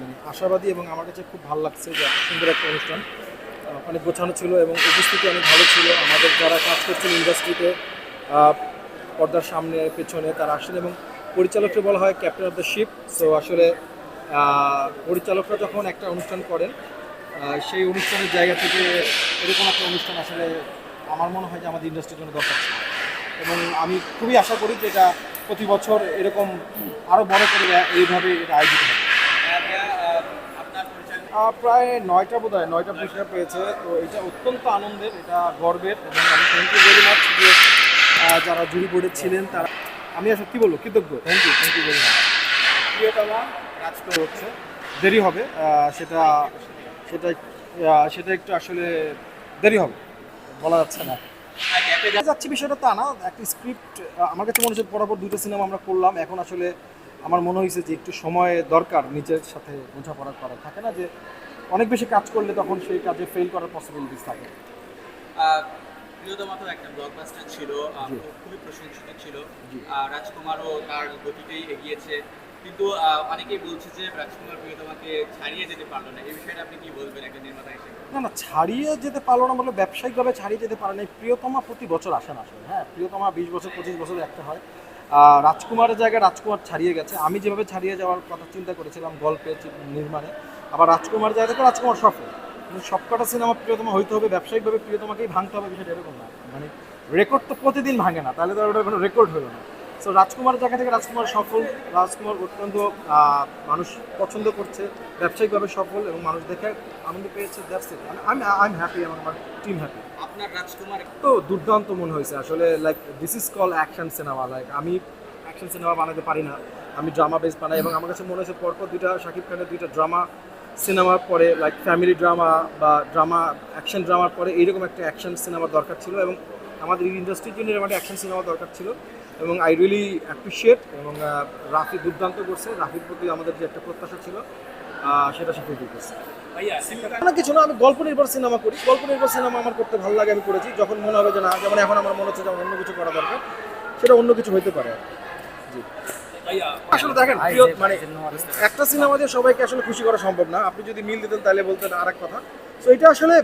মানে আশাবাদী এবং আমার কাছে খুব ভালো লাগছে যে এত সুন্দর একটা অনুষ্ঠান। অনেক গোছানো ছিল এবং উপস্থিতি অনেক ভালো ছিল। আমাদের যারা কাজ করছেন ইন্ডাস্ট্রিতে পর্দার সামনে, পেছনে, তারা আসেন এবং পরিচালককে বলা হয় captain of the ship. So আসলে পরিচালকরা যখন একটা অনুষ্ঠান করেন সেই অনুষ্ঠানের জায়গা থেকে এরকম একটা অনুষ্ঠান আসলে আমার মনে হয় যে আমাদের ইন্ডাস্ট্রির জন্য দরকার ছিল। এবং আমি খুবই আশা করি যে এটা প্রতি বছর এরকম আরও বড় করে এইভাবে এটা আয়োজিত হবে। প্রায় নয়টা বোধ হয় নয়টা পুরস্কার পেয়েছে। তো এটা অত্যন্ত আনন্দের, এটা গর্বের এবং আমি থ্যাংক ইউ ভেরি মাচ যে যারা জুরি বোর্ডে ছিলেন, তারা আমি আসলে কী বলব? কৃতজ্ঞ। Thank you thank you very much প্রিয়তমা রাজকোট হচ্ছে, দেরি হবে সেটা সেটা সেটা একটু আসলে দেরি হবে, বলা যাচ্ছে না। যাচ্ছি বিষয়টা তা না, একটা স্ক্রিপ্ট আমার কাছে মনে হচ্ছে পরপর দুটো সিনেমা আমরা করলাম, এখন আসলে আমার মনে হয়েছে যে একটু সময় দরকার নিজের সাথে বোঝাপড়া করা থাকে না যে অনেক বেশি কাজ করলে তখন সেই কাজে ফেল করার পসিবিলিটিস থাকে। আহ, প্রিয়তমা তো একটা ব্লকবাস্টার ছিল খুবই প্রশংসিত ছিল। রাজকুমারও তার গতিতেই এগিয়েছে। কিন্তু অনেকেই বলছে যে রাজকুমার প্রিয়তমাকে ছাড়িয়ে যেতে পারল না। এই বিষয়টা আপনি কি বলবেন একটা নির্মাতা হিসেবে? না না ছাড়িয়ে যেতে পারল না বলে ব্যবসায়িকভাবে ছাড়িয়ে যেতে পারে না প্রিয়তমা প্রতি বছর আসে না আসলে। হ্যাঁ প্রিয়তমা বিশ বছর পঁচিশ বছর একটা হয়। রাজকুমারের জায়গায় রাজকুমার ছাড়িয়ে গেছে। আমি যেভাবে ছাড়িয়ে যাওয়ার কথা চিন্তা করেছিলাম গল্পে নির্মাণে, আবার রাজকুমার জায়গা থেকে রাজকুমার সফল। কিন্তু সবকটা সিনেমা প্রিয়তমা হইতে হবে, ব্যবসায়িকভাবে প্রিয়তমাকেই ভাঙতে হবে, বিষয়টা এরকম না। মানে রেকর্ড তো প্রতিদিন ভাঙে না, তাহলে তো ওটা কোনো রেকর্ড হলো না। সো রাজকুমার জায়গা থেকে রাজকুমার সফল। রাজকুমার অত্যন্ত মানুষ পছন্দ করছে ব্যবসায়িকভাবে সফল এবং মানুষ দেখে আনন্দ পেয়েছে দ্যাটস ইট আমি আই এম হ্যাপি এবং আমার টিম হ্যাপি আপনার রাজকুমার তো দুর্দান্ত মনে হয়েছে আসলে like this is call action cinema like আমি অ্যাকশন সিনেমা বানাতে পারি না। আমি ড্রামা বেস বানাই এবং আমার কাছে মনে হয়েছে পরপর দুইটা শাকিব খানের দুইটা ড্রামা সিনেমার পরে লাইক ফ্যামিলি ড্রামা বা ড্রামা অ্যাকশন ড্রামার পরে এইরকম একটা অ্যাকশন সিনেমার দরকার ছিল এবং আমাদের ইন্ডাস্ট্রির জন্য এরকম একটা অ্যাকশন সিনেমা দরকার ছিল। এবং আই রিয়েলি অ্যাপ্রিসিয়েট এবং রাফি দুর্দান্ত করছে। রাফির প্রতি আমাদের যে একটা প্রত্যাশা ছিল সেটা সে ফুলফিল করছে না কিছু না আমি গল্প নির্ভর সিনেমা করি। গল্প নির্ভর সিনেমা আমার করতে ভালো লাগে আমি করেছি। যখন মনে হবে যে না যেমন এখন আমার মনে হচ্ছে যে আমার অন্য কিছু করা দরকার সেটা অন্য কিছু হইতে পারে। জি। আসলে দেখেন মানে একটা সিনেমা দিয়ে সবাইকে আসলে খুশি করা সম্ভব না। আপনি যদি মিল দিতেন তাহলে বলতেন আর এক কথা। তো এটা আসলে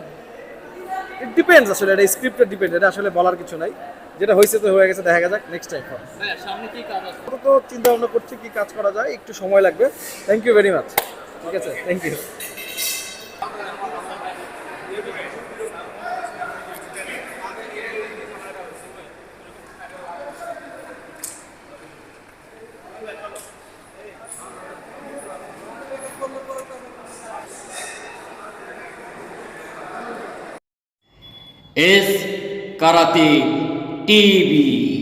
ইট ডিপেন্ডস আসলে এটা স্ক্রিপ্টের ডিপেন্ড এটা আসলে বলার কিছু নাই। যেটা হয়েছে তো হয়ে গেছে দেখা যাক নেক্সট টাইম ভাইয়া সামনে কি কাজ আছে? তো চিন্তা ভাবনা করছি কি কাজ করা যায় একটু সময় লাগবে। থ্যাংক ইউ ভেরি মাচ ঠিক আছে thank you S karate tv.